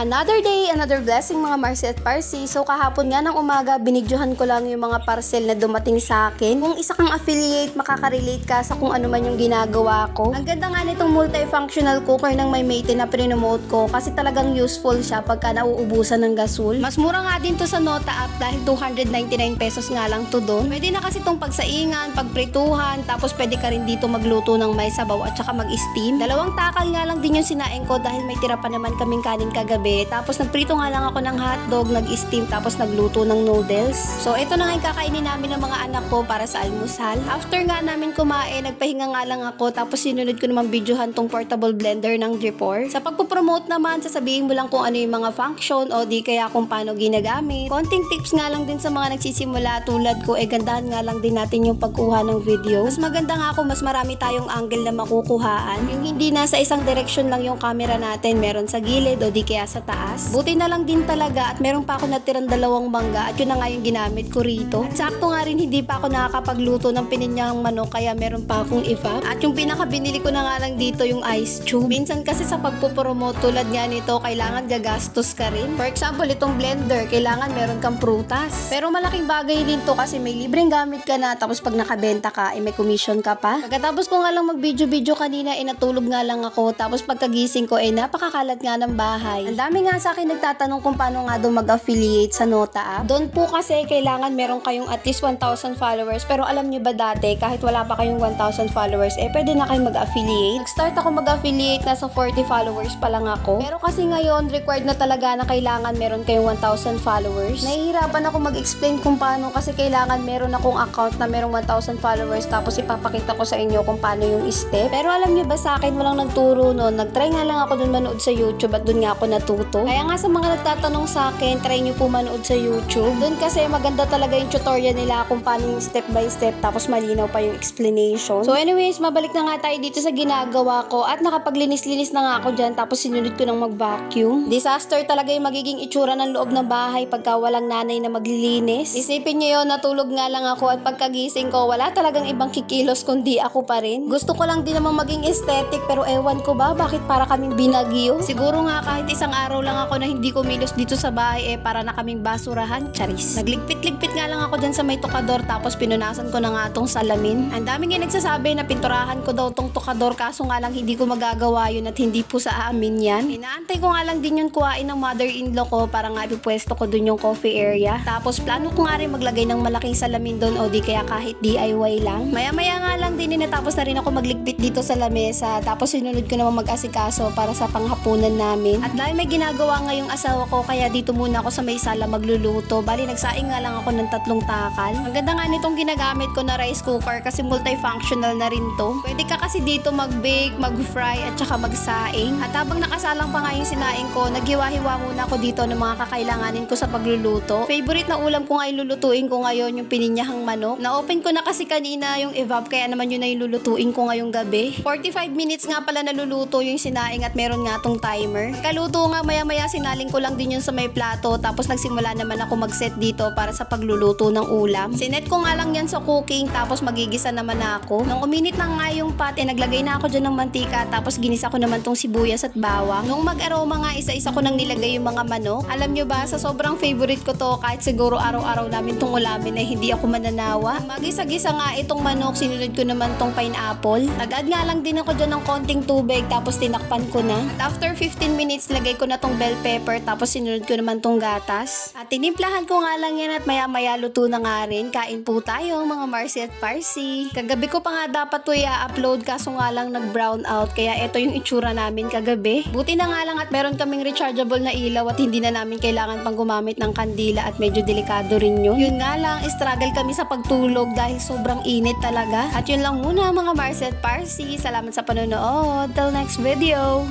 Another day, another blessing mga Marcy at Parsi. So kahapon nga ng umaga, binidyohan ko lang yung mga parcel na dumating sa akin. Kung isa kang affiliate, makaka-relate ka sa kung ano man yung ginagawa ko. Ang ganda nga nitong multifunctional cooker ng may mate na prinomote ko kasi talagang useful siya pagka nauubusan ng gasol. Mas mura nga din to sa Nota app dahil 299 pesos nga lang to doon. Pwede na kasi tong pagsaingan, pagprituhan, tapos pwede ka rin dito magluto ng may sabaw at saka mag-steam. Dalawang takal nga lang din yung sinaing ko dahil may tira pa naman kaming kanin kagabi. Tapos nagprito nga lang ako ng hotdog, nag-steam, tapos nagluto ng noodles. So ito na nga yung kakainin namin ng mga anak ko para sa almusal. After nga namin kumain, nagpahinga nga lang ako tapos sinunod ko naman videohan tong portable blender ng Dripor. Sa pagpupromote naman, sasabihin mo lang kung ano yung mga function o di kaya kung paano ginagamit. Konting tips nga lang din sa mga nagsisimula tulad ko, eh gandahan nga lang din natin yung pagkuha ng video. Mas maganda nga ako, mas marami tayong angle na makukuhaan. Yung hindi nasa isang direction lang yung camera natin, meron sa gilid o di kaya sa taas. Buti na lang din talaga at meron pa ako natirang dalawang mangga at yun na nga yung ginamit ko rito. At sakto nga rin hindi pa ako nakakapagluto ng pininyang manok kaya meron pa akong iva. At yung pinakabinili ko na nga lang dito yung ice tube. Minsan kasi sa pagpupromote tulad nga nito, kailangan gagastos ka rin. For example, itong blender, kailangan meron kang prutas. Pero malaking bagay din to kasi may libreng gamit ka na tapos pag nakabenta ka, eh may commission ka pa. Pagkatapos ko nga lang mag-video-video kanina, eh natulog nga lang ako. Tapos pagkagising ko, eh napakakalat nga ng bahay. Ang dami nga sa akin nagtatanong kung paano nga daw mag-affiliate sa Nota app. Doon po kasi kailangan meron kayong at least 1,000 followers. Pero alam nyo ba dati, kahit wala pa kayong 1,000 followers, eh pwede na kayo mag-affiliate. Nag-start ako mag-affiliate, nasa 40 followers pa lang ako. Pero kasi ngayon, required na talaga na kailangan meron kayong 1,000 followers. Nahihirapan ako mag-explain kung paano kasi kailangan meron akong account na merong 1,000 followers tapos ipapakita ko sa inyo kung paano yung step. Pero alam nyo ba sa akin, walang nagturo noon. Nag-try nga lang ako dun manood sa YouTube at dun nga ako natuto. Kaya nga sa mga nagtatanong sa akin, try nyo po manood sa YouTube. Dun kasi maganda talaga yung tutorial nila kung paano yung step by step tapos malinaw pa yung explanation. So anyways, mabalik na nga tayo dito sa ginagawa ko at nakapaglinis-linis na nga ako dyan tapos sinunod ko ng mag-vacuum. Disaster talaga yung magiging itsura ng loob ng bahay pagka walang nanay na maglilinis. Isipin nyo yun, natulog nga lang ako at pagkagising ko, wala talagang ibang kikilos kundi ako pa rin. Gusto ko lang din namang maging aesthetic pero ewan ko ba bakit para kaming binagyo? Siguro nga kahit isang araw lang ako na hindi kumilos dito sa bahay eh para na kaming basurahan, charis. Nagligpit-ligpit nga lang ako dyan sa may tukador tapos pinunasan ko na nga tong salamin. Ang daming nga nagsasabi na pinturahan ko daw tong tukador kaso nga lang hindi ko magagawa yun at hindi po sa amin yan. Inaantay ko nga lang din yung kuhain ng mother-in-law ko para nga ipupwesto ko dun yung coffee area. Tapos plano ko nga rin maglagay ng malaking salamin doon o di kaya kahit DIY lang. Maya-maya nga lang din natapos na rin ako magligpit dito sa lamesa tapos sinunod ko naman mag-asikaso para sa panghapunan namin. At dahil may ginagawa ngayong asawa ko kaya dito muna ako sa may sala magluluto. Bali nagsaing nga lang ako ng tatlong takal. Ang ganda nga nitong ginagamit ko na rice cooker kasi multifunctional na rin to. Pwede ka kasi dito mag-bake, mag-fry at saka magsaing. At habang nakasalang pa nga yung sinaing ko, naghiwa-hiwa muna ako dito ng mga kakailanganin ko sa pagluluto. Favorite na ulam ko nga yung lulutuin ko ngayon yung pininyahang manok. Na-open ko na kasi kanina yung evap kaya naman yun na yung lulutuin ko ngayong gabi. 45 minutes nga pala naluluto yung sinaing at meron nga tong timer. Kaluto nga maya-maya sinaling ko lang din yun sa may plato tapos nagsimula naman ako mag-set dito para sa pagluluto ng ulam. Sinet ko nga lang yan sa cooking tapos magigisa naman ako. Nung uminit na nga yung pot, eh, naglagay na ako dyan ng mantika tapos ginisa ko naman tong sibuyas at bawang. Nung mag-aroma nga, isa-isa ko nang nilagay yung mga manok. Alam nyo ba, sa sobrang favorite ko to, kahit siguro araw-araw namin tong ulamin ay hindi ako mananawa. Magisa-gisa nga itong manok, sinunod ko naman tong pineapple. Nag-add nga lang din ako dyan ng konting tubig tapos tinakpan ko na. At after 15 minutes, lagay ko na tong bell pepper tapos sinunod ko naman tong gatas. At tinimplahan ko nga lang yan at maya-maya luto na nga rin. Kain po tayo mga Marcy at Parsi. Kagabi ko pa nga dapat to i-upload kaso nga lang nag-brown out kaya ito yung itsura namin kagabi. Buti na nga lang at meron kaming rechargeable na ilaw at hindi na namin kailangan pang gumamit ng kandila at medyo delikado rin yun. Yun nga lang, struggle kami sa pagtulog dahil sobrang init talaga. At yun lang muna mga Marcy at Parsi. Salamat sa panonood. Till next video!